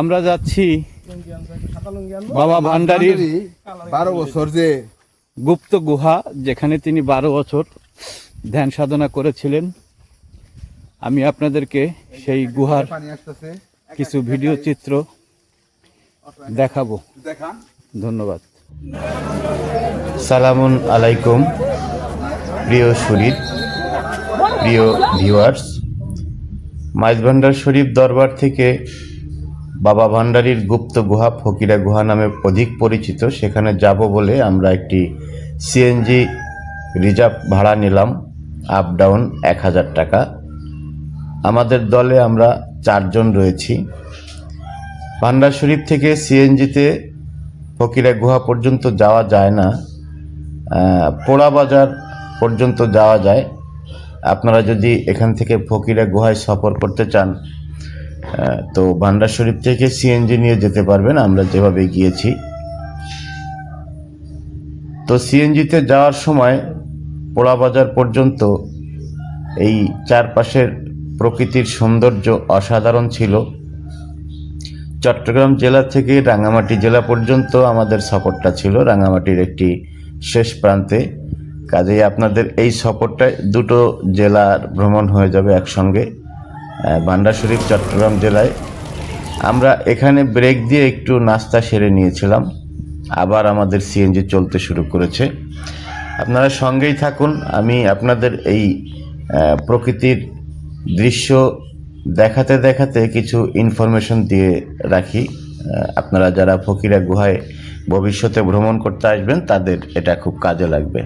আমরা যাচ্ছি বাবা ভান্ডারীর বারো বছর যে গুপ্ত গুহা যেখানে তিনি বারো বছর ধ্যান সাধনা করেছিলেন। আমি আপনাদেরকে সেই গুহার কিছু ভিডিও চিত্র দেখাবো। ধন্যবাদ। সালামুন আলাইকুম প্রিয় শরীফ প্রিয় ভিউয়ার্স মাইজ ভান্ডার শরীফ দরবার থেকে বাবা ভান্ডারীর গুপ্ত গুহা ফকিরা গুহা নামে অধিক পরিচিত, সেখানে যাব বলে আমরা একটি সিএনজি রিজার্ভ ভাড়া নিলাম আপ ডাউন এক হাজার টাকা। আমাদের দলে আমরা চারজন রয়েছি। ভান্ডার শরীফ থেকে সিএনজিতে ফকিরা গুহা পর্যন্ত যাওয়া যায় না। পোড়া বাজার পর্যন্ত যাওয়া যায়। আপনারা যদি এখান থেকে ফকিরা গুহায় সফর করতে চান তো ভান্ডার শরীফ থেকে সিএনজি নিয়ে যেতে পারবেন, আমরা যেভাবে গিয়েছি তো সিএনজিতে যাওয়ার সময় পোড়া বাজার পর্যন্ত এই চারপাশের প্রকৃতির সৌন্দর্য অসাধারণ ছিল। চট্টগ্রাম জেলা থেকে রাঙামাটি জেলা পর্যন্ত আমাদের সফরটা ছিল রাঙামাটির একটি শেষ প্রান্তে। কাজেই আপনাদের এই সফরটায় দুটো জেলার ভ্রমণ হয়ে যাবে একসঙ্গে। বান্ডা শরীফ, চট্টগ্রাম জেলায়। আমরা এখানে ব্রেক দিয়ে একটু নাস্তা সেরে নিয়েছিলাম। আবার আমাদের সিএনজি চলতে শুরু করেছে। আপনারা সঙ্গেই থাকুন। আমি আপনাদের এই প্রকৃতির দৃশ্য দেখাতে দেখাতে কিছু ইনফরমেশন দিয়ে রাখি। আপনারা যারা ফকিরা গুহায় ভবিষ্যতে ভ্রমণ করতে আসবেন, তাদের এটা খুব কাজে লাগবে।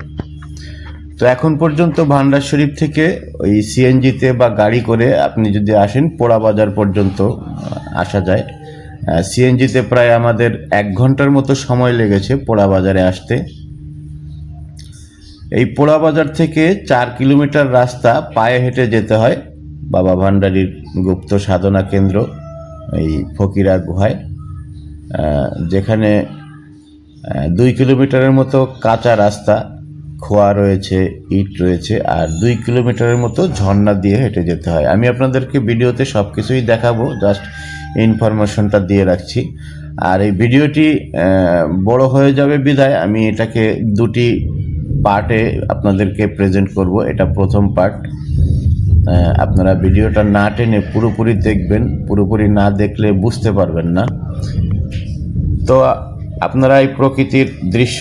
তো এখন পর্যন্ত ভান্ডার শরীফ থেকে ওই সিএনজিতে বা গাড়ি করে আপনি যদি আসেন, পোড়া বাজার পর্যন্ত আসা যায়। সিএনজিতে প্রায় আমাদের এক ঘণ্টার মতো সময় লেগেছে পোড়া বাজারে আসতে। এই পোড়া বাজার থেকে চার কিলোমিটার রাস্তা পায়ে হেঁটে যেতে হয় বাবা ভান্ডারীর গুপ্ত সাধনা কেন্দ্র, এই ফকিরা গুহায়। যেখানে দুই কিলোমিটারের মতো কাঁচা রাস্তা খোয়া রয়েছে, ইট রয়েছে, আর দুই কিলোমিটারের মতো ঝর্ণা দিয়ে হেঁটে যেতে হয়। আমি আপনাদেরকে ভিডিওতে সব কিছুই দেখাবো, জাস্ট ইনফরমেশনটা দিয়ে রাখছি। আর এই ভিডিওটি বড় হয়ে যাবে বিদায়। আমি এটাকে দুটি পার্টে আপনাদেরকে প্রেজেন্ট করব। এটা প্রথম পার্ট। আপনারা ভিডিওটা না টেনে পুরোপুরি দেখবেন, পুরোপুরি না দেখলে বুঝতে পারবেন না। তো আপনারা এই প্রকৃতির দৃশ্য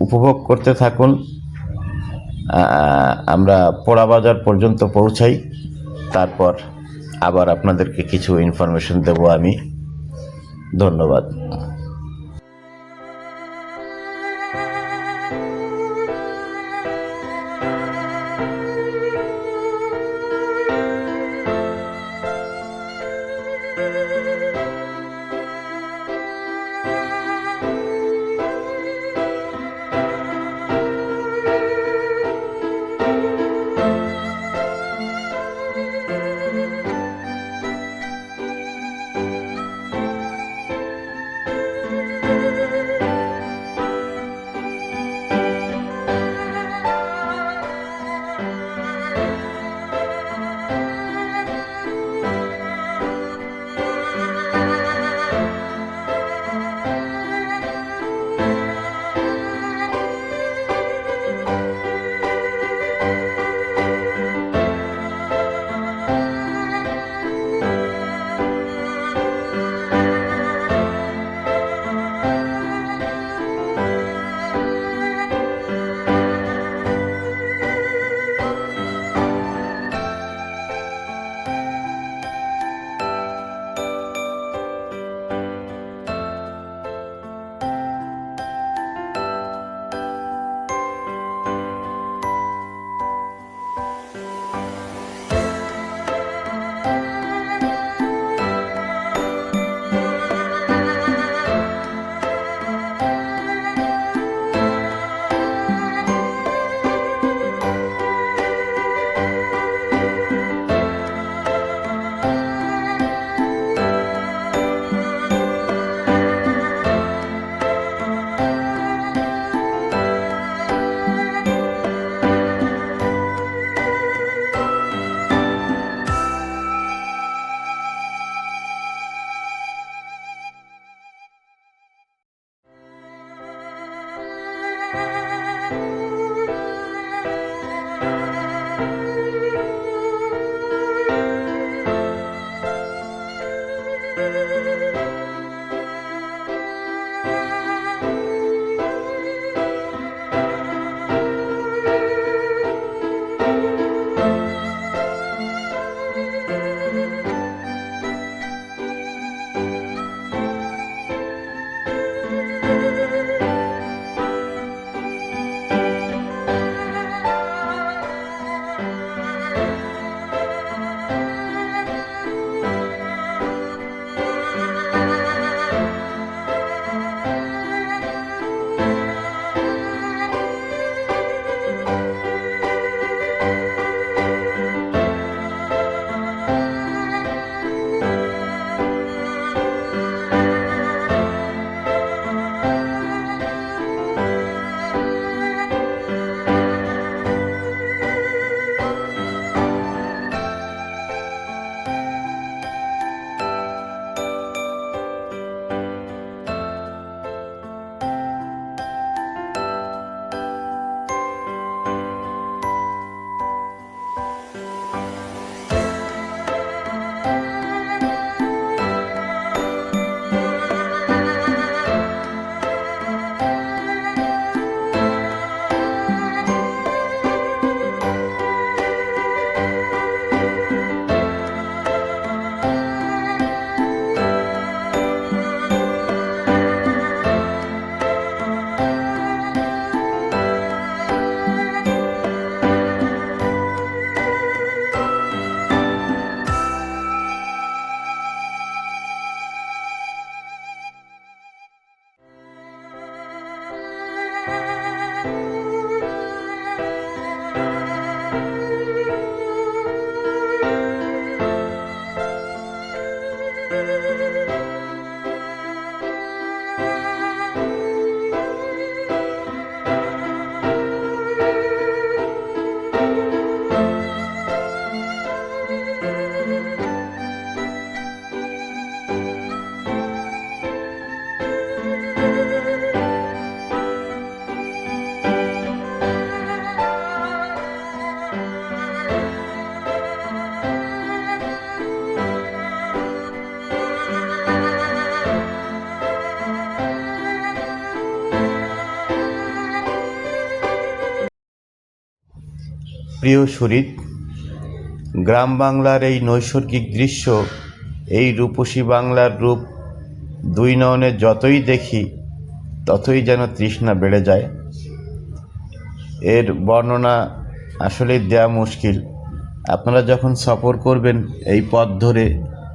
উপভোগ করতে থাকুন। আমরা পোড়া বাজার পর্যন্ত পৌঁছাই। তারপর আবার আপনাদেরকে কিছু ইনফরমেশন দেব আমি। ধন্যবাদ। প্রিয় সুরিত গ্রাম বাংলার এই নৈসর্গিক দৃশ্য, এই রূপসী বাংলার রূপ দুই নয়নে যতই দেখি, ততই যেন তৃষ্ণা বেড়ে যায়। এর বর্ণনা আসলে দেওয়া মুশকিল। আপনারা যখন সফর করবেন এই পথ ধরে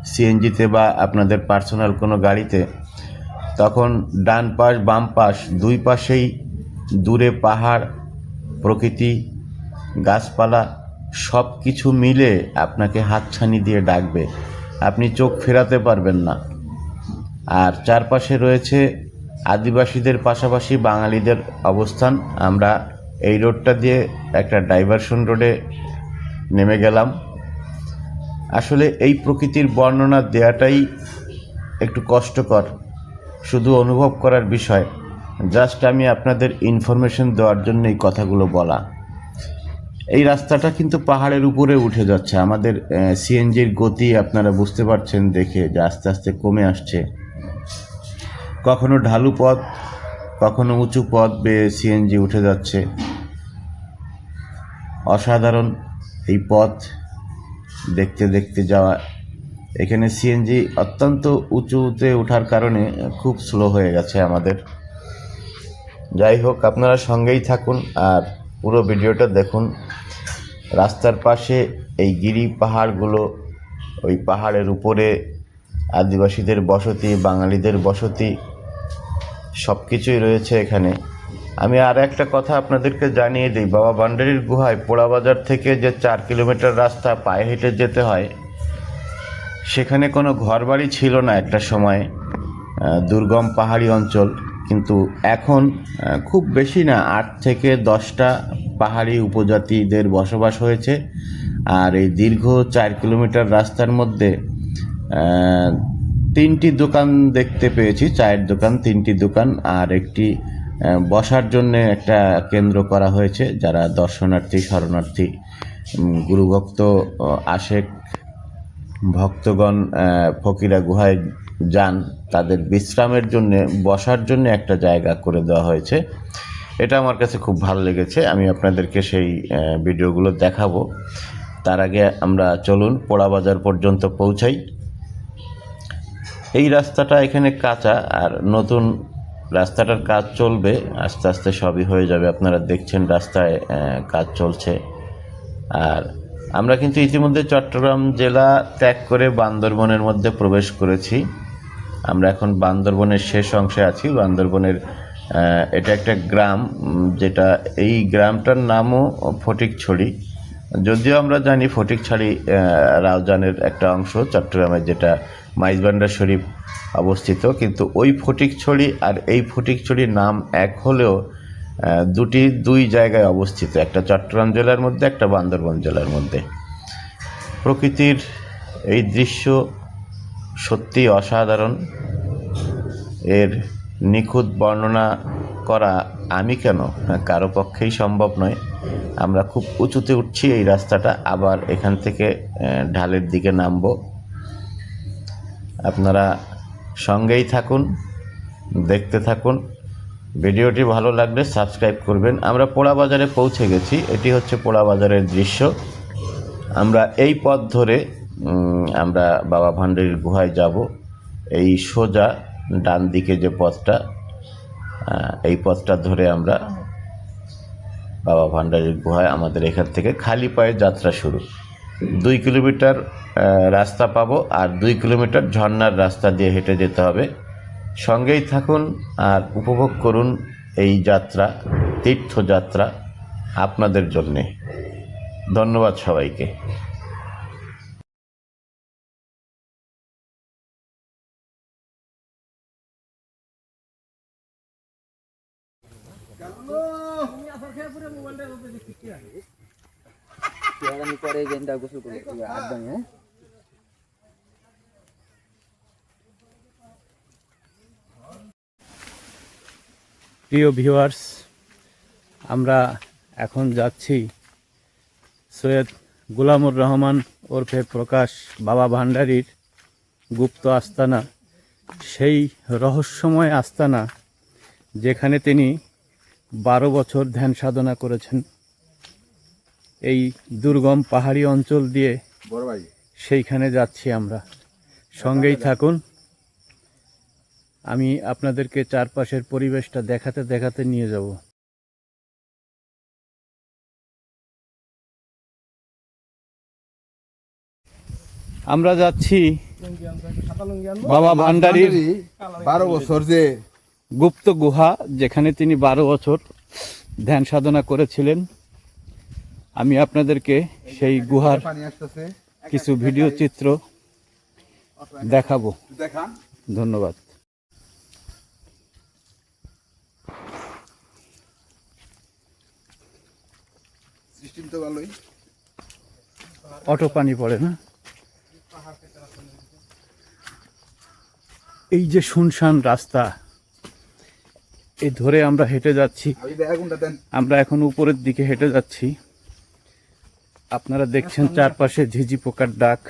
সিএনজিতে বা আপনাদের পার্সোনাল কোনো গাড়িতে, তখন ডান পাশ, বাম পাশ, দুই পাশেই দূরে পাহাড়, প্রকৃতি গাছপালা সব কিছু মিলে আপনাকে হাতছানি দিয়ে ডাকবে। আপনি চোখ ফেরাতে পারবেন না। আর চারপাশে রয়েছে আদিবাসীদের পাশাপাশি বাঙালিদের অবস্থান। আমরা এই রোডটা দিয়ে একটা ডাইভারশন রোডে নেমে গেলাম। আসলে এই প্রকৃতির বর্ণনা দেওয়াটাই একটু কষ্টকর, শুধু অনুভব করার বিষয়। জাস্ট আমি আপনাদের ইনফরমেশন দেওয়ার জন্য এই কথাগুলো বলা। এই রাস্তাটা কিন্তু পাহাড়ের উপরে উঠে যাচ্ছে। আমাদের সিএনজির গতি আপনারা বুঝতে পারছেন দেখে যে আস্তে আস্তে কমে আসছে। কখনো ঢালু পথ, কখনো উঁচু পথ বেয়ে সিএনজি উঠে যাচ্ছে। অসাধারণ এই পথ দেখতে দেখতে যাওয়া। এখানে সিএনজি অত্যন্ত উঁচুতে ওঠার কারণে খুব স্লো হয়ে গেছে আমাদের। যাই হোক, আপনারা সঙ্গেই থাকুন আর পুরো ভিডিওটা দেখুন। রাস্তার পাশে এই গিরি পাহাড়গুলো, ওই পাহাড়ের উপরে আদিবাসীদের বসতি, বাঙালিদের বসতি সব কিছুই রয়েছে এখানে। আমি আর একটা কথা আপনাদেরকে জানিয়ে দিই। বাবা ভান্ডারির গুহায় পোড়াবাজার থেকে যে চার কিলোমিটার রাস্তা পায়ে হেঁটে যেতে হয়, সেখানে কোনো ঘরবাড়ি ছিল না একটা সময় দুর্গম পাহাড়ি অঞ্চল। কিন্তু এখন খুব বেশি না, আট থেকে দশটা পাহাড়ি উপজাতিদের বসবাস হয়েছে। আর এই দীর্ঘ চার কিলোমিটার রাস্তার মধ্যে তিনটি দোকান দেখতে পেয়েছি, চায়ের দোকান, তিনটি দোকান আর একটি বসার জন্য একটা কেন্দ্র করা হয়েছে, যারা দর্শনার্থী, শরণার্থী গুরুভক্ত আশেক ভক্তগণ ফকিরা গুহায় যান, তাদের বিশ্রামের জন্য, বসার জন্য একটা জায়গা করে দেওয়া হয়েছে। এটা আমার কাছে খুব ভালো লেগেছে। আমি আপনাদেরকে সেই ভিডিওগুলো দেখাবো। তার আগে আমরা চলুন পোড়া বাজার পর্যন্ত পৌঁছাই। এই রাস্তাটা এখানে কাঁচা আর নতুন রাস্তাটার কাজ চলবে। আস্তে আস্তে সবই হয়ে যাবে। আপনারা দেখছেন রাস্তায় কাজ চলছে। আর আমরা কিন্তু ইতিমধ্যে চট্টগ্রাম জেলা ত্যাগ করে বান্দরবনের মধ্যে প্রবেশ করেছি। আমরা এখন বান্দরবনের শেষ অংশে আছি, বান্দরবনের এটা একটা গ্রাম যেটা এই গ্রামটার নামও ফটিকছড়ি। যদিও আমরা জানি ফটিকছড়ি রাউজানের একটা অংশ, চট্টগ্রামের যেটা মাইজবান্ডার শরীফ অবস্থিত, কিন্তু ওই ফটিকছড়ি আর এই ফটিকছড়ির নাম এক হলেও দুটি দুই জায়গায় অবস্থিত, একটা চট্টগ্রাম জেলার মধ্যে, একটা বান্দরবন জেলার মধ্যে। প্রকৃতির এই দৃশ্য সত্যি অসাধারণ। এর নিখুঁত বর্ণনা করা আমি কেন? কারও পক্ষেই সম্ভব নয়। আমরা খুব উঁচুতে উঠছি এই রাস্তাটা, আবার এখান থেকে ঢালের দিকে নামব। আপনারা সঙ্গেই থাকুন, দেখতে থাকুন। ভিডিওটি ভালো লাগলে সাবস্ক্রাইব করবেন। আমরা পোড়া বাজারে পৌঁছে গেছি। এটি হচ্ছে পোড়া বাজারের দৃশ্য। আমরা এই পথ ধরে আমরা বাবা ভান্ডারির গুহায় যাব। এই সোজা ডান দিকে যে পথটা এই পথটা ধরে আমরা বাবা ভান্ডারির গুহায় আমাদের এখান থেকে খালি পায়ে যাত্রা শুরু। দুই কিলোমিটার রাস্তা পাবো আর দুই কিলোমিটার ঝর্নার রাস্তা দিয়ে হেঁটে যেতে হবে। সঙ্গেই থাকুন আর উপভোগ করুন এই যাত্রা, তীর্থযাত্রা আপনাদের জন্যে। ধন্যবাদ সবাইকে আমি পরে গেমটা গোসল করব একদম হ্যাঁ? প্রিয় ভিউয়ার্স, আমরা এখন যাচ্ছি সৈয়দ গুলামুর রহমান ওরফে প্রকাশ বাবা ভান্ডারীর গুপ্ত আস্তানা, সেই রহস্যময় আস্তানা যেখানে তিনি বারো বছর ধ্যান সাধনা করেছেন। এই দুর্গম পাহাড়ি অঞ্চল দিয়ে সেইখানে যাচ্ছি আমরা। সঙ্গেই থাকুন। আমি আপনাদেরকে চারপাশের পরিবেশটা দেখাতে দেখাতে নিয়ে যাব। আমরা যাচ্ছি বাবা ভান্ডারীর বারো বছর যে গুপ্ত গুহা যেখানে তিনি বারো বছর ধ্যান সাধনা করেছিলেন। আমি আপনাদেরকে সেই গুহার কিছু ভিডিও চিত্র দেখাবো। ধন্যবাদ। অটো পানি পড়ে না এই যে শুনশান রাস্তা এই ধরে আমরা হেঁটে যাচ্ছি। আমরা এখন উপরের দিকে হেঁটে যাচ্ছি। আপনারা দেখছেন চারপাশে ঝিঝি পোকার ডাক।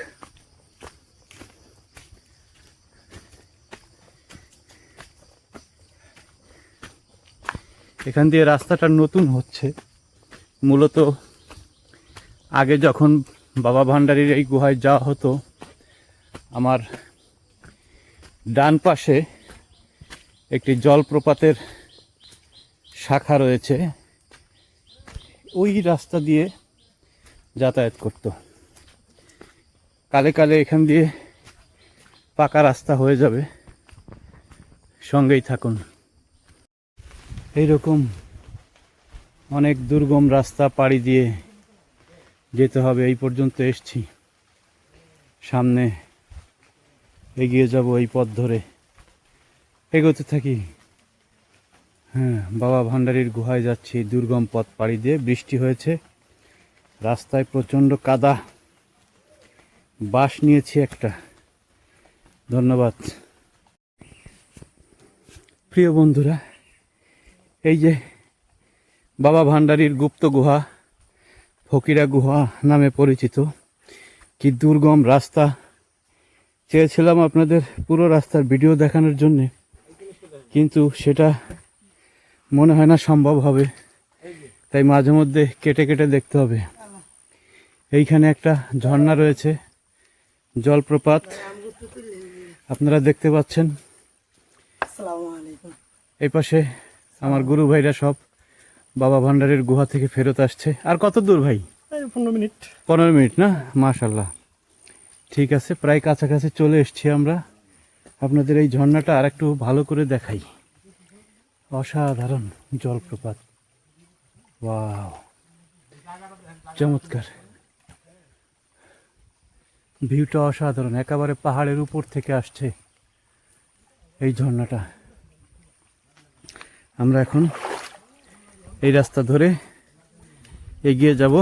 এখান দিয়ে রাস্তাটা নতুন হচ্ছে। মূলত আগে যখন বাবা ভান্ডারির এই গুহায় যাওয়া হতো, আমার ডান পাশে একটি জলপ্রপাতের শাখা রয়েছে। ওই রাস্তা দিয়ে যাতায়াত করত। কালে কালে এখান দিয়ে পাকা রাস্তা হয়ে যাবে। সঙ্গেই থাকুন। এইরকম অনেক দুর্গম রাস্তা পাড়ি দিয়ে যেতে হবে। এই পর্যন্ত এসছি। সামনে এগিয়ে যাব এই পথ ধরে। এগোতে থাকি। হ্যাঁ বাবা ভান্ডারীর গুহায় যাচ্ছি। দুর্গম পথ পাড়ি দিয়ে বৃষ্টি হয়েছে। রাস্তায় প্রচণ্ড কাদা। বাস নিয়েছি একটা। ধন্যবাদ। প্রিয় বন্ধুরা, এই যে বাবা ভান্ডারীর গুপ্ত গুহা, ফকিরা গুহা নামে পরিচিত, কি দুর্গম রাস্তা। চেয়েছিলাম আপনাদের পুরো রাস্তার ভিডিও দেখানোর জন্যে, কিন্তু সেটা মনে হয় না সম্ভব হবে। তাই মাঝে মধ্যে কেটে কেটে দেখতে হবে। এইখানে একটা ঝর্ণা রয়েছে জলপ্রপাত। আপনারা দেখতে পাচ্ছেন। এই পাশে আমার গুরু ভাইরা সব বাবা ভান্ডারের গুহা থেকে ফেরত আসছে। আর কত দূর ভাই? পনেরো মিনিট। পনেরো মিনিট না? মাশাল্লাহ ঠিক আছে প্রায় কাছাকাছি চলে এসছি আমরা। আপনাদের এই ঝর্ণাটা আর একটু ভালো করে দেখাই। অসাধারণ জলপ্রপাত। ওয়াও। চমৎকার। ভিউটা অসাধারণ, একেবারে পাহাড়ের উপর থেকে আসছে এই ঝর্ণাটা। আমরা এখন এই রাস্তা ধরে এগিয়ে যাব।